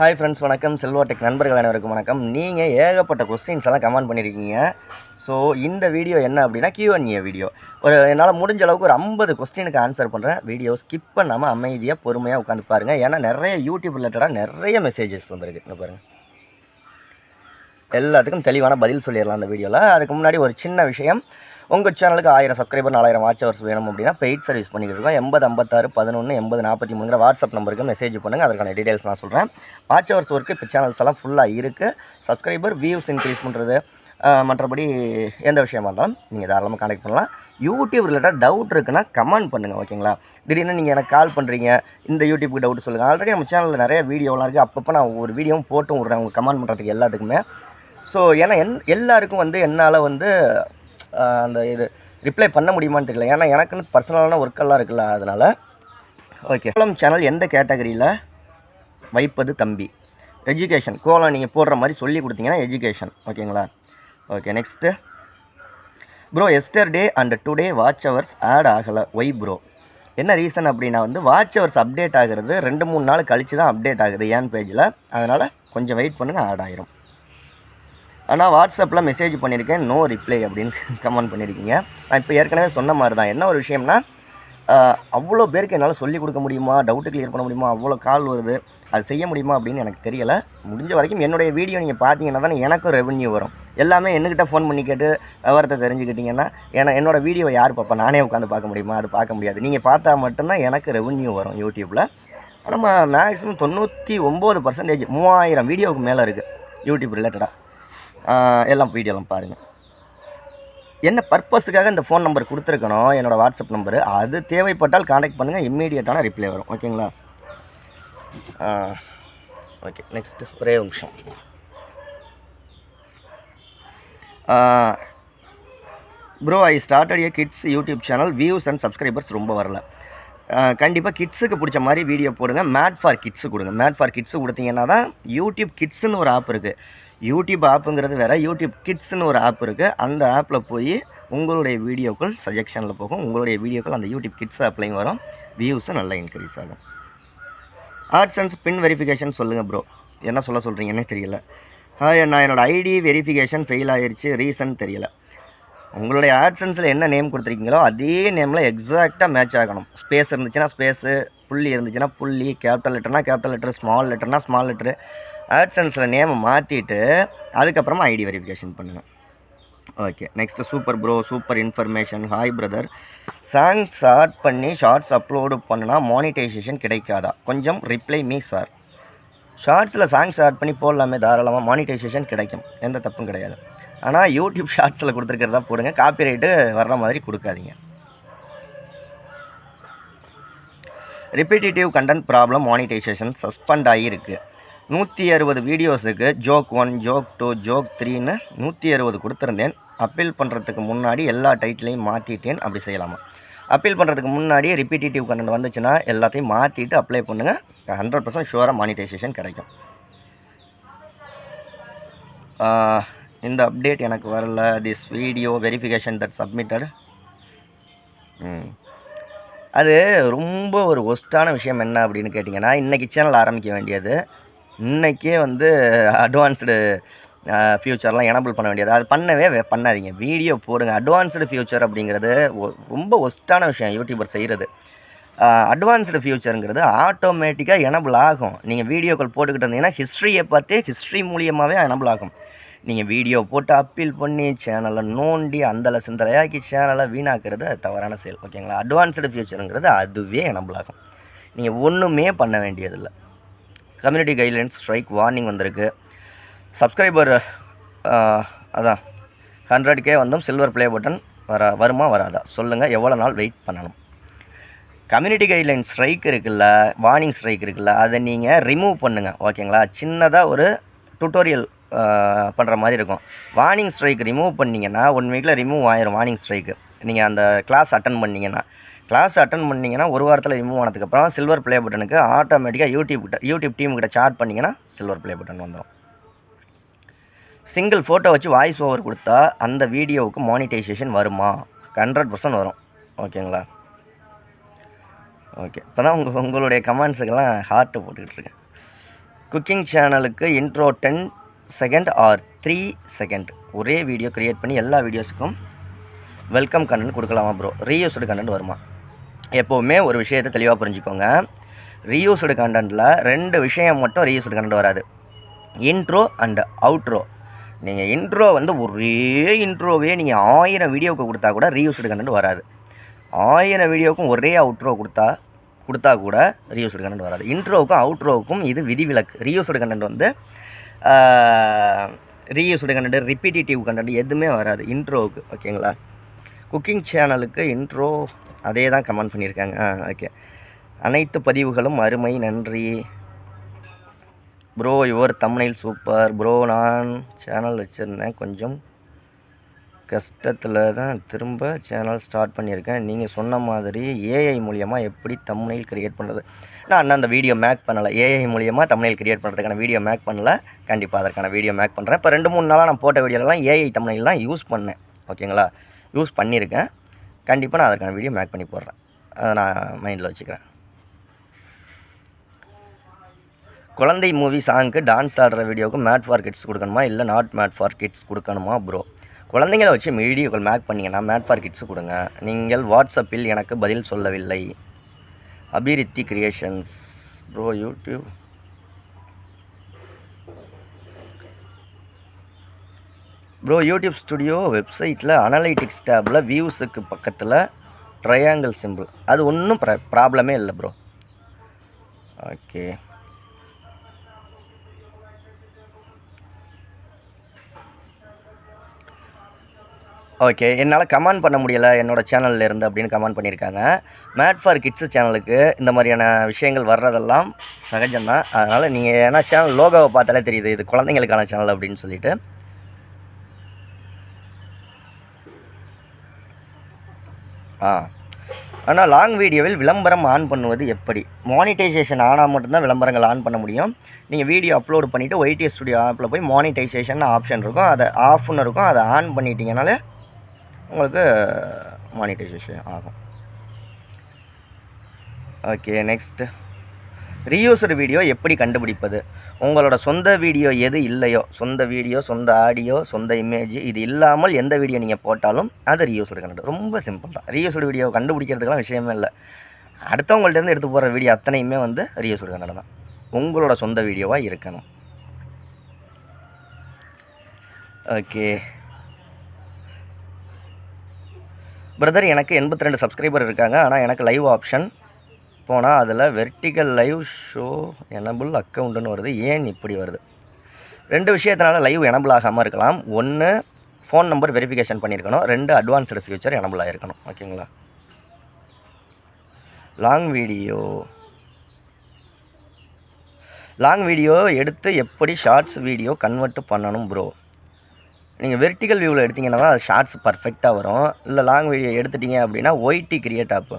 Hi friends வணக்கம். செல்வாடெக் நண்பர்கள் அனைவருக்கும் வணக்கம். நீங்கள் ஏகப்பட்ட கொஸ்டின்ஸ் எல்லாம் கமெண்ட் பண்ணியிருக்கீங்க ஸோ இந்த வீடியோ என்ன அப்படின்னா கியூஎன்ஏ வீடியோ ஒரு என்னால் முடிஞ்ச அளவுக்கு ஒரு ஐம்பது கொஸ்டினுக்கு ஆன்சர் பண்ணுறேன் வீடியோ ஸ்கிப் பண்ணாமல் அமைதியாக பொறுமையாக உட்காந்து பாருங்கள் ஏன்னா நிறைய யூடியூப் ரிலேட்டடாக நிறைய மெசேஜஸ் வந்திருக்கு. இங்கே பாருங்கள் எல்லாத்துக்கும் தெளிவான பதில் சொல்லிடலாம் அந்த வீடியோவில் அதுக்கு முன்னாடி ஒரு சின்ன விஷயம். உங்கள் சேனலுக்கு ஆயிரம் சப்ஸ்கிரைபர் நாலாயிரம் வாட்ச் ஹவர்ஸ் வேணும் அப்படின்னா பெய்ட் சர்வீஸ் பண்ணிக்கிட்டு இருக்கோம். எண்பது ஐம்பத்தாறு பதினொன்று எண்பது நாற்பத்தி மூணுங்கிற வாட்ஸ்அப் நம்பருக்கு மெசேஜ் பண்ணுங்கள் அதற்கான டீடைல்ஸ் நான் சொல்கிறேன் வாட்ச் ஹவர்ஸ் ஒர்க்கு இப்போ சேனல்ஸ் எல்லாம் ஃபுல்லாக இருக்குது சப்ஸ்கிரைபர் வியூஸ் இன்க்ரீஸ் பண்ணுறது மற்றபடி எந்த விஷயமா இருந்தாலும் நீங்கள் தாராளமாக கனெக்ட் பண்ணலாம். யூடியூப் ரிலேட்டட் டவுட் இருக்குன்னா கமெண்ட் பண்ணுங்கள் ஓகேங்களா திடீர்னு நீங்கள் எனக்கு கால் பண்ணுறீங்க இந்த யூடியூப்க்கு டவுட் சொல்லுங்கள் ஆல்ரெடி நம்ம சேனலில் நிறைய வீடியோலாம் இருக்குது அப்பப்போ நான் ஒரு வீடியோவும் போட்டும் விட்றேன் உங்களுக்கு கமெண்ட் பண்ணுறதுக்கு எல்லாத்துக்குமே. ஸோ ஏன்னா என் எல்லாருக்கும் வந்து என்னால் வந்து அந்த இது ரிப்ளை பண்ண முடியுமான்னு தெரியல. ஏன்னா எனக்குன்னு பர்சனலான ஒர்க்கெல்லாம் இருக்குல்ல அதனால். ஓகே கோலம் சேனல் எந்த கேட்டகரியில் வைப்பது தம்பி? எஜுகேஷன் கோலம் நீங்கள் போடுற மாதிரி சொல்லி கொடுத்தீங்கன்னா எஜுகேஷன் ஓகேங்களா okay next bro yesterday and today watch hours add ஆகலை. ஒய் ப்ரோ என்ன ரீசன் அப்படின்னா வந்து வாட்ச் ஹவர்ஸ் அப்டேட் ஆகிறது ரெண்டு மூணு நாள் கழிச்சு தான் அப்டேட் ஆகுது ஏன் பேஜில் அதனால் கொஞ்சம் வெயிட் பண்ணுங்கள் ஆட் ஆயிரும். ஆனால் வாட்ஸ்அப்பில் மெசேஜ் பண்ணியிருக்கேன் நோ ரிப்ளை அப்படின்னு கமெண்ட் பண்ணியிருக்கீங்க நான் இப்போ ஏற்கனவே சொன்ன மாதிரி தான் என்ன ஒரு விஷயம்னா அவ்வளோ பேருக்கு என்னால் சொல்லிக் கொடுக்க முடியுமா? டவுட்டு கிளியர் பண்ண முடியுமா? அவ்வளோ கால் வருது. அது செய்ய முடியுமா அப்படின்னு எனக்கு தெரியலை. முடிஞ்ச வரைக்கும் என்னுடைய வீடியோ நீங்கள் பார்த்தீங்கன்னா தான் எனக்கும் ரெவன்யூ வரும். எல்லாமே என்கிட்ட ஃபோன் பண்ணி கேட்டு விவரத்தை தெரிஞ்சுக்கிட்டிங்கன்னா ஏன்னா என்னோடய வீடியோ யார் பார்ப்பா? நானே உட்காந்து பார்க்க முடியுமா? அது பார்க்க முடியாது. நீங்கள் பார்த்தா மட்டும்தான் எனக்கு ரெவன்யூ வரும் யூடியூப்பில் நம்ம மேக்ஸிமம் தொண்ணூற்றி ஒம்பது பர்சன்டேஜ் மூவாயிரம் வீடியோவுக்கு மேலே இருக்குது யூடியூப் ரிலேட்டடாக எல்லாம் வீடியோலாம் பாருங்கள் என்ன பர்பஸுக்காக இந்த ஃபோன் நம்பர் கொடுத்துருக்கணும் என்னோடய வாட்ஸ்அப் நம்பரு அது தேவைப்பட்டால் காண்டாக்ட் பண்ணுங்கள் இம்மீடியட்டான ரிப்ளை வரும். ஓகேங்களா ஓகே நெக்ஸ்ட்டு ஒரே நிமிஷம். Bro I started a kids YouTube channel views and subscribers ரொம்ப வரல. கண்டிப்பாக கிட்ஸுக்கு பிடிச்ச மாதிரி வீடியோ போடுங்க. மேட் ஃபார் கிட்ஸு கொடுங்க. மேட் ஃபார் கிட்ஸு கொடுத்தீங்கன்னா தான் யூடியூப் கிட்ஸுன்னு ஒரு ஆப் இருக்குது யூடியூப் ஆப்புங்கிறது வேறு. யூடியூப் கிட்ஸ்னு ஒரு ஆப் இருக்குது அந்த ஆப்பில் போய் உங்களுடைய வீடியோக்கள் சஜெக்ஷனில் போகும். உங்களுடைய வீடியோக்கள் அந்த யூடியூப் கிட்ஸ் ஆப்லையும் வரும். வியூஸும் நல்லா இன்க்ரீஸ் ஆகும். ஆட்சன்ஸ் பின் வெரிஃபிகேஷன் சொல்லுங்கள் ப்ரோ என்ன சொல்ல சொல்கிறீங்கன்னே தெரியல. நான் என்னோடய ஐடி வெரிஃபிகேஷன் ஃபெயில் ஆகிடுச்சு ரீசன் தெரியல. உங்களுடைய ஆட்சன்ஸில் என்ன நேம் கொடுத்துருக்கீங்களோ அதே நேமில் எக்ஸாக்டாக மேட்ச் ஆகணும். ஸ்பேஸ் இருந்துச்சுன்னா ஸ்பேஸு புள்ளி இருந்துச்சுன்னா புள்ளி கேபிட்டல் லெட்டர்னா கேபிட்டல் லெட்டர் ஸ்மால் லெட்டர்னா ஸ்மால் லெட்டரு ஆட்சன்ஸில் நேமை மாற்றிட்டு அதுக்கப்புறமா ஐடி வெரிஃபிகேஷன் பண்ணுங்கள் okay next super bro super information hi brother songs add பண்ணி ஷார்ட்ஸ் அப்லோடு பண்ணினா மானிட்டைசேஷன் கிடைக்காதா? கொஞ்சம் ரிப்ளை மீ சார் ஷார்ட்ஸில் சாங்ஸ் ஆட் பண்ணி போடலாமே தாராளமாக மானிட்டைசேஷன் கிடைக்கும். எந்த தப்பும் கிடையாது. ஆனால் யூடியூப் ஷார்ட்ஸில் கொடுத்துருக்கிறதா போடுங்க காப்பிரைட்டு வர்ற மாதிரி கொடுக்காதீங்க. Repetitive content problem monetization suspend ஆகியிருக்கு நூற்றி அறுபது வீடியோஸுக்கு joke one joke two joke த்ரீன்னு நூற்றி அறுபது கொடுத்துருந்தேன். அப்பீல் பண்ணுறதுக்கு முன்னாடி எல்லா டைட்டிலையும் மாற்றிட்டேன் அப்படி செய்யலாமா? அப்பீல் பண்ணுறதுக்கு முன்னாடி ரிப்பீட்டேட்டிவ் கண்டென்ட் வந்துச்சுன்னா எல்லாத்தையும் மாற்றிட்டு அப்ளை பண்ணுங்கள் ஹண்ட்ரட் பர்சன்ட் ஷுவராக மானிட்டைசேஷன் கிடைக்கும். இந்த அப்டேட் எனக்கு வரல. This video verification that submitted hmm. அது ரொம்ப ஒரு ஒஸ்ட்டான விஷயம் என்ன அப்படின்னு கேட்டிங்கன்னா இன்றைக்கி சேனல் ஆரம்பிக்க வேண்டியது இன்றைக்கே வந்து அட்வான்ஸ்டு ஃப்யூச்சர்லாம் எனபிள் பண்ண வேண்டியது. அது பண்ணவே பண்ணாதீங்க. வீடியோ போடுங்க. அட்வான்ஸ்டு ஃப்யூச்சர் அப்படிங்கிறது ஒ- ரொம்ப ஒஸ்ட்டான விஷயம் யூடியூபர் செய்கிறது அட்வான்ஸ்டு ஃப்யூச்சருங்கிறது ஆட்டோமேட்டிக்காக எனபிள் ஆகும். நீங்கள் வீடியோக்கள் போட்டுக்கிட்டு இருந்தீங்கன்னா ஹிஸ்ட்ரியை பார்த்தே ஹிஸ்ட்ரி மூலியமாகவே எனபிள் ஆகும். நீங்கள் வீடியோ போட்டு அப்பீல் பண்ணி சேனலை நோண்டி அந்தல சிந்தலையாக்கி சேனலை வீணாக்குறது அது தவறான செயல். ஓகேங்களா அட்வான்ஸ்டு ஃபியூச்சருங்கிறது அதுவே எனபிள் ஆகும். நீங்கள் ஒன்றுமே பண்ண வேண்டியதில்லை. கம்யூனிட்டி கைட்லைன்ஸ் ஸ்ட்ரைக் வார்னிங் வந்திருக்கு. சப்ஸ்கிரைபர் அதான் ஹண்ட்ரட் கே வந்தும் சில்வர் ப்ளே பட்டன் வர வருமா வராதா? சொல்லுங்கள் எவ்வளோ நாள் வெயிட் பண்ணணும்? கம்யூனிட்டி கைட்லைன் ஸ்ட்ரைக் இருக்குல்ல வார்னிங் ஸ்ட்ரைக் இருக்குல்ல அதை நீங்கள் ரிமூவ் பண்ணுங்கள் ஓகேங்களா? சின்னதாக ஒரு டுட்டோரியல் பண்ணுற மாதிரி இருக்கும். வார்னிங் ஸ்ட்ரைக் ரிமூவ் பண்ணிங்கன்னா ஒன் வீக்கில் ரிமூவ் ஆயிரும் வார்னிங் ஸ்ட்ரைக்கு நீங்கள் அந்த கிளாஸ் அட்டன் பண்ணீங்கன்னா கிளாஸ் அட்டன் பண்ணிங்கன்னா ஒரு வாரத்தில் ரிமூவ் ஆனதுக்கப்புறம் சில்வர் ப்ளே பட்டனுக்கு ஆட்டோமேட்டிக்காக யூடியூப் கிட்ட யூடியூப் டீம் கிட்ட சார்ட் பண்ணிங்கன்னா சில்வர் ப்ளே பட்டன் வந்துடும் சிங்கிள் ஃபோட்டோ வச்சு வாய்ஸ் ஓவர் கொடுத்தா அந்த வீடியோவுக்கு மானிட்டைசேஷன் வருமா? ஹண்ட்ரட் பர்சன்ட் வரும். ஓகேங்களா ஓகே இப்போ தான் உங்கள் உங்களுடைய கமெண்ட்ஸுக்கெல்லாம் ஹார்ட்டு போட்டுக்கிட்டு இருக்கேன். குக்கிங் சேனலுக்கு intro ten second or three second ஒரே வீடியோ க்ரியேட் பண்ணி எல்லா வீடியோஸுக்கும் வெல்கம் கண்டென்ட் கொடுக்கலாமா ப்ரோ ரீயூஸ்டு கண்டென்ட் வருமா? எப்போவுமே ஒரு விஷயத்தை தெளிவாக புரிஞ்சுக்கோங்க. ரீயூஸ்டு கண்டென்ட்டில் ரெண்டு விஷயம் மட்டும் ரீயூஸ்டு கண்டென்ட் வராது. இன்ட்ரோ அண்ட் அவுட்ரோ நீங்கள் இன்ட்ரோ வந்து ஒரே இன்ட்ரோவே நீங்கள் ஆயிரம் வீடியோவுக்கு கொடுத்தா கூட ரீயூஸ்டு கண்டென்ட் வராது. ஆயிரம் வீடியோவுக்கும் ஒரே அவுட்ரோ கொடுத்தா கொடுத்தா கூட ரீயூஸ்டு கண்டென்ட் வராது. இன்ட்ரோவுக்கும் அவுட்ரோவுக்கும் இது விதிவிலக்கு. ரீயூஸ்டு கண்டென்ட் வந்து ரீயூஸ்டு கண்டென்ட் ரிப்பீட்டிவ் கண்டென்ட் எதுவுமே வராது. இன்ட்ரோவுக்கு ஓகேங்களா குக்கிங் சேனலுக்கு இன்ட்ரோ அதே தான் கமெண்ட் பண்ணியிருக்காங்க. ஆ ஓகே. அனைத்து பதிவுகளும் அருமை நன்றி. ப்ரோ யுவர் தமிழில் சூப்பர். ப்ரோ நான் சேனல் வச்சுருந்தேன். கொஞ்சம் கஷ்டத்தில் தான் திரும்ப சேனல் ஸ்டார்ட் பண்ணியிருக்கேன். நீங்கள் சொன்ன மாதிரி ஏஐ மூலியமாக எப்படி தமிழில் கிரியேட் பண்ணுறது நான் இன்னும் அந்த வீடியோ மேக் பண்ணலை. ஏஐ மூலியமாக தமிழில் கிரியேட் பண்ணுறதுக்கான வீடியோ மேக் பண்ணல. கண்டிப்பாக அதற்கான வீடியோ மேக் பண்ணுறேன் இப்போ ரெண்டு மூணு நாளாக நான் போட்ட வீடியோலாம் ஏஐ தமிழில் தான் யூஸ் பண்ணேன். ஓகேங்களா? யூஸ் பண்ணியிருக்கேன். கண்டிப்பாக நான் அதற்கான வீடியோ மேக் பண்ணி போடுறேன். அதை நான் மைண்டில் வச்சுக்கிறேன். குழந்தை மூவி சாங்க்கு டான்ஸ் ஆடுற வீடியோவுக்கு மேட் ஃபார் கிட்ஸ் கொடுக்கணுமா? இல்லை நாட் மேட் ஃபார் கிட்ஸ் கொடுக்கணுமா ப்ரோ குழந்தைங்கள வச்சு வீடியோக்கள் மேக் பண்ணிங்கன்னா மேட் ஃபார் கிட்ஸ் கொடுங்க. நீங்கள் வாட்ஸ்அப்பில் எனக்கு பதில் சொல்லவில்லை. Abhiriti creations bro YouTube bro YouTube studio வெப்சைட்டில் அனலைட்டிக்ஸ் டேப்பில் வியூஸுக்கு பக்கத்தில் ட்ரையாங்கிள் சிம்பிள் அது ஒன்றும் ப்ரா ப்ராப்ளமே இல்லை ப்ரோ ஓகே ஓகே என்னால் கமெண்ட் பண்ண முடியலை என்னோடய சேனலில் இருந்து அப்படின்னு கமெண்ட் பண்ணியிருக்காங்க மேட் ஃபார் கிட்ஸு சேனலுக்கு இந்த மாதிரியான விஷயங்கள் வர்றதெல்லாம் சகஜம்தான். அதனால் நீங்கள் ஏன்னா சேனல் லோகோவை பார்த்தாலே தெரியுது இது குழந்தைங்களுக்கான சேனல் அப்படின்னு சொல்லிட்டு. ஆ. ஆனால் லாங் வீடியோவில் விளம்பரம் ஆன் பண்ணுவது எப்படி? மானிட்டைசேஷன் ஆனால் மட்டும்தான் விளம்பரங்கள் ஆன் பண்ண முடியும். நீங்கள் வீடியோ அப்லோடு பண்ணிவிட்டு ஒய்டிஎஸ் ஸ்டுடியோ ஆப்பில் போய் மானிட்டைசேஷன் ஆப்ஷன் இருக்கும். அதை ஆஃப்னு இருக்கும். அதை ஆன் பண்ணிட்டீங்கனாலே உங்களுக்கு மானிட்டைசேஷன் ஆகும். ஓகே நெக்ஸ்ட்டு ரீயூஸ்டு வீடியோ எப்படி கண்டுபிடிப்பது? உங்களோட சொந்த வீடியோ எது இல்லையோ சொந்த வீடியோ சொந்த ஆடியோ சொந்த இமேஜ் இது இல்லாமல் எந்த வீடியோ நீங்கள் போட்டாலும் அது ரீயூஸ்டு கண்டென்ட் ரொம்ப சிம்பிள் தான். ரீயூஸ்டு வீடியோ கண்டுபிடிக்கிறதுக்கெலாம் விஷயமே இல்லை. அடுத்தவங்கள்ட்டேருந்து எடுத்து போகிற வீடியோ அத்தனையுமே வந்து ரீயூஸ்டு கண்டென்ட் தான் உங்களோட சொந்த வீடியோவாக இருக்கணும். ஓகே. பிரதர் எனக்கு எண்பத்தி ரெண்டு சப்ஸ்கிரைபர் இருக்காங்க. ஆனால் எனக்கு லைவ் ஆப்ஷன் போனால் அதில் வெர்டிக்கல் லைவ் ஷோ எனபிள் அக்கௌண்ட்டுன்னு வருது. ஏன் இப்படி வருது? ரெண்டு விஷயத்தினால லைவ் எனபிள் ஆகாமல் இருக்கலாம். ஒன்று ஃபோன் நம்பர் வெரிஃபிகேஷன் பண்ணியிருக்கணும் ரெண்டு அட்வான்ஸ்டு ஃபியூச்சர் எனபிள் ஆகிருக்கணும் ஓகேங்களா? லாங் வீடியோ லாங் வீடியோ எடுத்து எப்படி ஷார்ட்ஸ் வீடியோ கன்வெர்ட் பண்ணணும் ப்ரோ நீங்கள் வெர்டிக்கல் வியூவில் எடுத்தீங்கன்னா அது ஷார்ட்ஸ் பர்ஃபெக்டாக வரும். இல்லை லாங் வீடியோ எடுத்துட்டீங்க அப்படின்னா ஒய்டி கிரியேட் ஆப்பு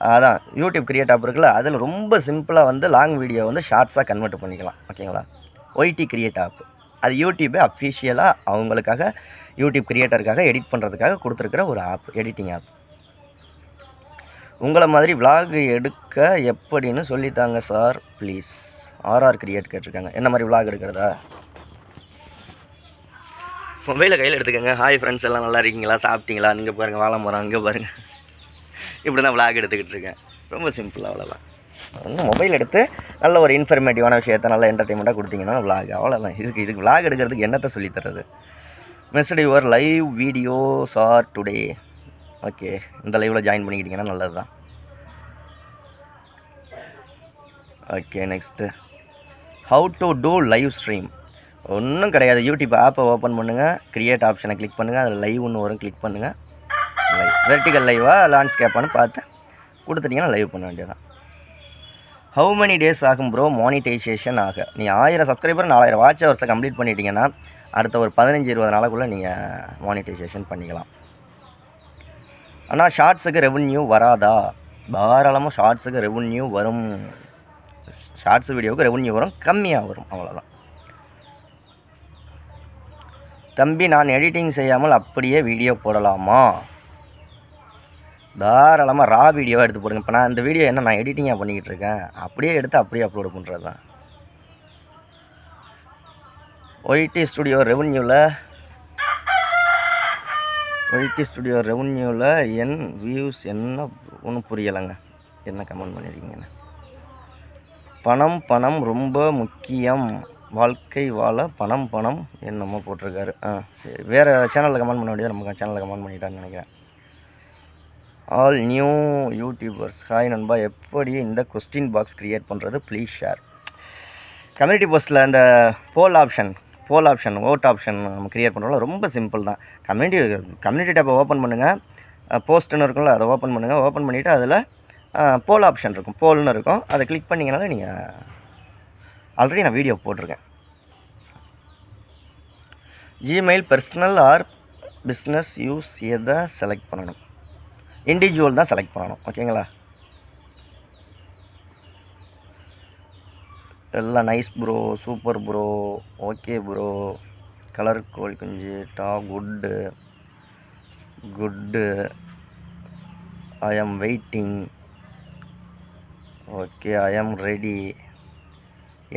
அதான் யூடியூப் கிரியேட் ஆப் இருக்குல்ல அதில் ரொம்ப சிம்பிளாக வந்து லாங் வீடியோ வந்து ஷார்ட்ஸாக கன்வெர்ட் பண்ணிக்கலாம் ஓகேங்களா ஒய்டி கிரியேட் ஆப் அது யூடியூப்பே அஃபிஷியலாக அவங்களுக்காக யூடியூப் கிரியேட்டருக்காக எடிட் பண்ணுறதுக்காக கொடுத்துருக்குற ஒரு ஆப் எடிட்டிங் ஆப் உங்களை மாதிரி vlog எடுக்க எப்படின்னு சொல்லித்தாங்க சார் ப்ளீஸ் ஆர்ஆர் கிரியேட் கேட்டிருக்காங்க. என்ன மாதிரி விலாக் எடுக்கிறதா? மொபைலை கையில் எடுத்துக்கோங்க. ஹாய் ஃப்ரெண்ட்ஸ் எல்லாம் நல்லா இருக்கீங்களா? சாப்பிட்டீங்களா? இங்கே பாருங்கள் வாழை மரம் அங்கே பாருங்கள் இப்படி தான் விளாக் எடுத்துக்கிட்டு இருக்கேன். ரொம்ப சிம்பிள் அவ்வளோதான் ஒன்றும் மொபைல் எடுத்து நல்ல ஒரு இன்ஃபர்மேட்டிவான விஷயத்த நல்ல என்டர்டைன்மெண்ட்டாக கொடுத்தீங்கன்னா விளாக் அவ்வளோதான் இதுக்கு இதுக்கு விளாக் எடுக்கிறதுக்கு என்னத்தை சொல்லித் தர்றது? Your live videos are today okay இந்த லைவில் ஜாயின் பண்ணிக்கிட்டிங்கன்னா நல்லது தான் okay next how to do live stream ஒன்றும் கிடையாது யூடியூப் ஆப்பை ஓப்பன் பண்ணுங்கள் க்ரியேட் ஆப்ஷனை கிளிக் பண்ணுங்கள் அதில் லைவ் ஒன்று வரும். கிளிக் பண்ணுங்கள் லைவ் வெர்டிக்கல் லைவாக லேண்ட்ஸ்கேப்பானு பார்த்து கொடுத்துட்டிங்கன்னா லைவ் பண்ண வேண்டியதான் ஹவு மெனி டேஸ் ஆகும் ப்ரோ மானிட்டைசேஷன் ஆக? நீ ஆயிரம் சப்ஸ்கிரைபர் நாலாயிரம் வாட்ச் ஹவர்ஸை கம்ப்ளீட் பண்ணிட்டீங்கன்னா அடுத்த ஒரு பதினஞ்சு இருபது நாளுக்குள்ளே நீங்கள் மானிட்டைசேஷன் பண்ணிக்கலாம். ஆனால் ஷார்ட்ஸுக்கு ரெவன்யூ வராதா? தாராளமாக ஷார்ட்ஸுக்கு ரெவன்யூ வரும். ஷார்ட்ஸ் வீடியோவுக்கு ரெவன்யூ வரும் கம்மியாக வரும் அவ்வளோதான் தம்பி நான் எடிட்டிங் செய்யாமல் அப்படியே வீடியோ போடலாமா? தாராளமாக ரா வீடியோவாக எடுத்து போடுங்க. இப்போ நான் இந்த வீடியோ என்ன நான் எடிட்டிங்காக பண்ணிக்கிட்டு இருக்கேன் அப்படியே எடுத்து அப்படியே அப்லோடு பண்ணுறது தான் ஒய்டி ஸ்டுடியோ ரெவன்யூவில் ஒய்டி ஸ்டுடியோ ரெவன்யூவில் என் வியூஸ் என்ன ஒன்றும் புரியலைங்க. என்ன கமெண்ட் பண்ணியிருக்கீங்கன்னு பணம் பணம் ரொம்ப முக்கியம். வாழ்க்கை வாழ பணம் பணம் என்னமோ போட்டிருக்காரு. ஆ சரி. வேறு சேனலில் கமெண்ட் பண்ண வேண்டியது நம்ம சேனலில் கமெண்ட் பண்ணிட்டான்னு நினைக்கிறேன். ஆல் நியூ யூடியூபர்ஸ் ஹாய் நண்பா. எப்படி இந்த கொஸ்டின் பாக்ஸ் க்ரியேட் பண்ணுறது ப்ளீஸ் ஷேர் கம்யூனிட்டி போஸ்ட்டில் இந்த poll option poll option vote option நம்ம க்ரியேட் பண்ணுறோம்ல ரொம்ப சிம்பிள் தான். கம்யூனிட்டி கம்யூனிட்டி டேப்பை ஓப்பன் பண்ணுங்கள் போஸ்ட்டுன்னு இருக்கும்ல அதை ஓப்பன் பண்ணுங்கள் ஓப்பன் பண்ணிவிட்டு அதில் போல் ஆப்ஷன் இருக்கும். போல்னு இருக்கும். அதை கிளிக் பண்ணிங்கனாலே நீங்கள் ஆல்ரெடி நான் வீடியோ போட்டிருக்கேன். Gmail personal or business use எதை செலக்ட் பண்ணணும்? இண்டிவிஜுவல் தான் செலக்ட் பண்ணணும். ஓகேங்களா எல்லாம் nice bro super bro okay bro colour கோழி குஞ்சு டா குட்டு குட்டு ஐ ஆம் waiting okay I am ready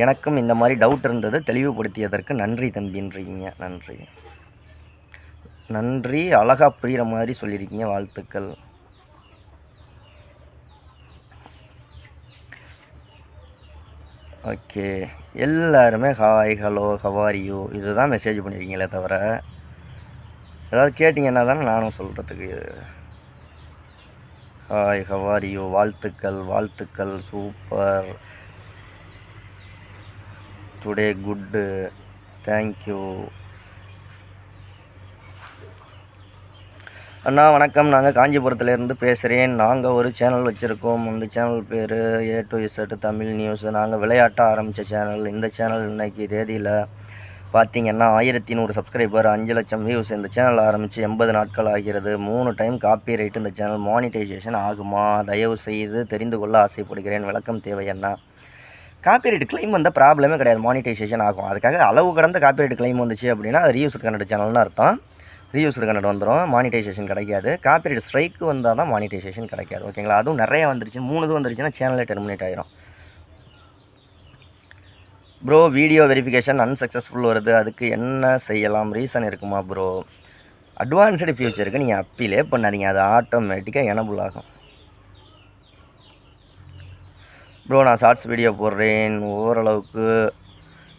எனக்கும் இந்த மாதிரி டவுட் இருந்தது. தெளிவுபடுத்தியதற்கு நன்றி தம்பின்றீங்க. நன்றி. நன்றி அழகாக புரிகிற மாதிரி சொல்லியிருக்கீங்க வாழ்த்துக்கள். ஓகே. எல்லாருமே ஹாய் ஹலோ ஹவாரியோ இது இதுதான் மெசேஜ் பண்ணியிருக்கீங்களே தவிர ஏதாவது கேட்டிங்கன்னா தானே நானும் சொல்கிறதுக்கு ஹாய் ஹவாரியோ வாழ்த்துக்கள் வாழ்த்துக்கள் super today good thank you அண்ணா வணக்கம். நாங்கள் காஞ்சிபுரத்துலேருந்து பேசுகிறேன் நாங்கள் ஒரு சேனல் வச்சுருக்கோம். அந்த சேனல் பேர் A to Z Tamil news நாங்கள் விளையாட்டாக ஆரம்பித்த சேனல் இந்த சேனல் இன்றைக்கி தேதியில் பார்த்தீங்கன்னா ஆயிரத்தி நூறு சப்ஸ்கிரைபர் அஞ்சு லட்சம் வியூஸ் இந்த சேனல் ஆரம்பித்து எண்பது நாட்கள் ஆகிறது. மூணு டைம் காப்பி ரைட் இந்த சேனல் மானிட்டைசேஷன் ஆகுமா? தயவு செய்து தெரிந்து கொள்ள ஆசைப்படுகிறேன். விளக்கம் தேவை என்ன காப்பிரைட் கிளைம் வந்த ப்ராப்ளமே கிடையாது. மானிட்டைசேஷன் ஆகும். அதுக்காக அளவு கடந்த காப்பிரைட் கிளைம் வந்துச்சு அப்படின்னா அது ரீயூஸ்டு கன்னட சேனல்னு அர்த்தம். ரீயூஸ்டு கன்னட வந்துடும் மானிட்டைசேஷன் கிடைக்காது. காப்பிரைட் ஸ்ட்ரைக்கு வந்தால் தான் மானிட்டைசேஷன் கிடைக்காது. ஓகேங்களா அதுவும் நிறைய வந்துருச்சு. மூணு இது வந்துருச்சுன்னா சேனலே டெர்மினேட் ஆகிரும் ப்ரோ வீடியோ வெரிஃபிகேஷன் அன்சக்ஸஸ்ஃபுல் வருது. அதுக்கு என்ன செய்யலாம்? ரீசன் இருக்குமா ப்ரோ அட்வான்ஸ்டு ஃபியூச்சருக்கு நீங்கள் அப்பீலே பண்ணாதீங்க. அது ஆட்டோமேட்டிக்காக எனபுள் ஆகும். ப்ரோ நான் ஷார்ட்ஸ் வீடியோ போடுறேன். ஓரளவுக்கு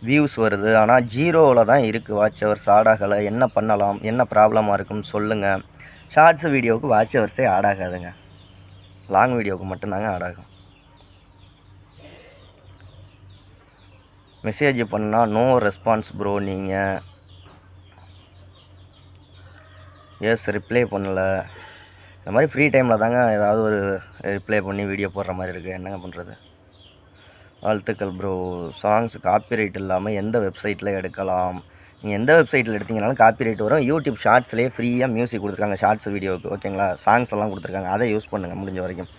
வியூஸ் வருது. ஆனால் ஜீரோவில் தான் இருக்குது வாட்ச் ஹவர்ஸ் ஆடாகலை என்ன பண்ணலாம்? என்ன ப்ராப்ளமாக இருக்குன்னு சொல்லுங்கள் ஷார்ட்ஸ் வீடியோவுக்கு வாட்ச் ஹவர்ஸே ஆடாகாதுங்க லாங் வீடியோவுக்கு மட்டும்தாங்க ஆடாகும் மெசேஜ் பண்ணால் நோ ரெஸ்பான்ஸ் ப்ரோ நீங்கள் எஸ் ரிப்ளை பண்ணலை. இந்த மாதிரி ஃப்ரீ டைமில் தாங்க ஏதாவது ஒரு ரிப்ளை பண்ணி வீடியோ போடுற மாதிரி இருக்குது என்னங்க பண்ணுறது வாழ்த்துக்கள் ப்ரோ சாங்ஸ் காப்பிரைட் இல்லாமல் எந்த வெப்சைட்டில் எடுக்கலாம்? நீங்கள் எந்த வெப்சைட்டில் எடுத்தீங்கனாலும் காப்பிரைட் வரும். யூடியூப் ஷார்ட்ஸ்லேயே ஃப்ரீயாக மியூசிக் கொடுத்துருக்காங்க ஷார்ட்ஸ் வீடியோவுக்கு ஓகேங்களா? சாங்ஸ் எல்லாம் கொடுத்துருக்காங்க. அதை யூஸ் பண்ணுங்கள் முடிஞ்ச வரைக்கும்.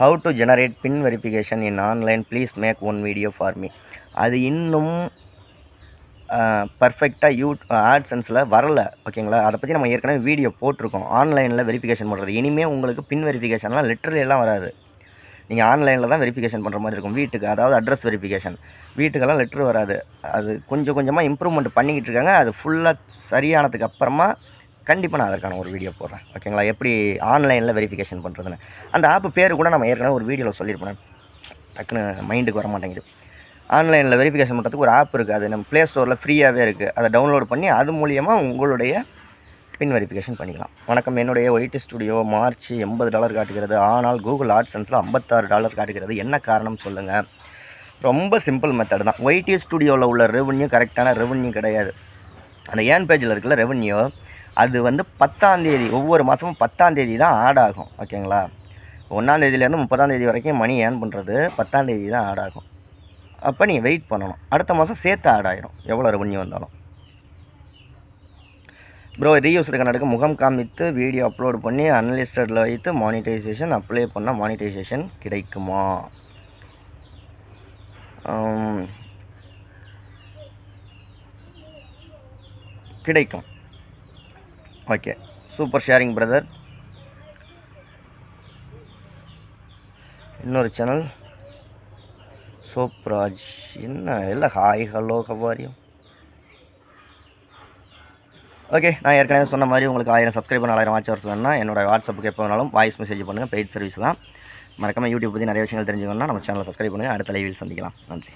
How to generate pin verification in online please make one video for me அது இன்னும் பர்ஃபெக்டாக யூ ஆட்சன்ஸில் வரலை. ஓகேங்களா? அதை பற்றி நம்ம ஏற்கனவே வீடியோ போட்டிருக்கோம். ஆன்லைனில் வெரிஃபிகேஷன் பண்ணுறது இனிமேல் உங்களுக்கு பின் வெரிஃபிகேஷன்லாம் லிட்டரலாம் வராது. நீங்கள் ஆன்லைனில் தான் வெரிஃபிகேஷன் பண்ணுற மாதிரி இருக்கும். வீட்டுக்கு அதாவது அட்ரஸ் வெரிஃபிகேஷன் வீட்டுக்கெல்லாம் லெட்ரு வராது. அது கொஞ்சம் கொஞ்சமாக இம்ப்ரூவ்மெண்ட் பண்ணிக்கிட்டு இருக்காங்க. அது ஃபுல்லாக சரியானதுக்கு அப்புறமா கண்டிப்பாக நான் அதற்கான ஒரு வீடியோ போடுறேன். ஓகேங்களா எப்படி ஆன்லைனில் வெரிஃபிகேஷன் பண்ணுறதுன்னு அந்த ஆப் பேர் கூட நம்ம ஏற்கனவே ஒரு வீடியோவில் சொல்லியிருப்பேன் டக்குன்னு மைண்டுக்கு வர மாட்டேங்குது. ஆன்லைனில் வெரிஃபிகேஷன் பண்ணுறதுக்கு ஒரு ஆப் இருக்குது அது நம்ம ப்ளே ஸ்டோரில் ஃப்ரீயாகவே இருக்குது அதை டவுன்லோட் பண்ணி அது மூலியமாக உங்களுடைய பின் வெரிஃபிகேஷன் பண்ணிக்கலாம். வணக்கம் என்னுடைய ஒயிட் ஸ்டுடியோ மார்ச் எண்பது டாலர் காட்டுகிறது. ஆனால் கூகுள் ஆட்சன்ஸில் ஐம்பத்தாறு டாலர் காட்டுகிறது. என்ன காரணம் சொல்லுங்கள் ரொம்ப சிம்பிள் மெத்தட் தான். ஒயிட்டி ஸ்டுடியோவில் உள்ள ரெவன்யூ கரெக்டான ரெவன்யூ கிடையாது. அந்த ஏன் பேஜில் இருக்கிற ரெவன்யூ அது வந்து பத்தாந்தேதி ஒவ்வொரு மாதமும் பத்தாந்தேதி தான் ஆட் ஆகும். ஓகேங்களா ஒன்றாந்தேதியிலேருந்து முப்பதாந்தேதி வரைக்கும் மணி ஏர்ன் பண்ணுறது பத்தாந்தேதி தான் ஆட் ஆகும். அப்போ நீங்கள் வெயிட் பண்ணணும். அடுத்த மாதம் சேர்த்து ஆட் ஆயிரும். எவ்வளோ ரெவன்யூ வந்தாலும். ப்ரோ ரீயூஸ்டு கணக்கு முகம் காமித்து வீடியோ அப்லோட் பண்ணி அன்லிஸ்டடில் வைத்து மானிட்டைசேஷன் அப்ளை பண்ணால் மானிட்டைசேஷன் கிடைக்குமா? கிடைக்கும். ஓகே சூப்பர் ஷேரிங் பிரதர் இன்னொரு சேனல் சோப்ராஜ் என்ன இல்லை ஹாய் ஹலோ ஹவாரியம் ஓகே நான் ஏற்கனவே சொன்ன மாதிரி உங்களுக்கு ஆயிரம் சப்ஸ்கிரைபர் நாலாயிரம் வாட்ச் ஹவர்ஸ் வேணும்னா என்னோட வாட்ஸ்அப்புக்கு எப்போ வேணாலும் வாய்ஸ் மெசேஜ் பண்ணுங்கள் பெய்ட் சர்வீஸ் தான். மறக்காமல் யூடியூப் பற்றி நிறைய விஷயங்கள் தெரிஞ்சுக்கணும்னா நம்ம சேனலை சப்ஸ்கிரைப் பண்ணுங்கள் அடுத்த லைவில் சந்திக்கலாம். நன்றி.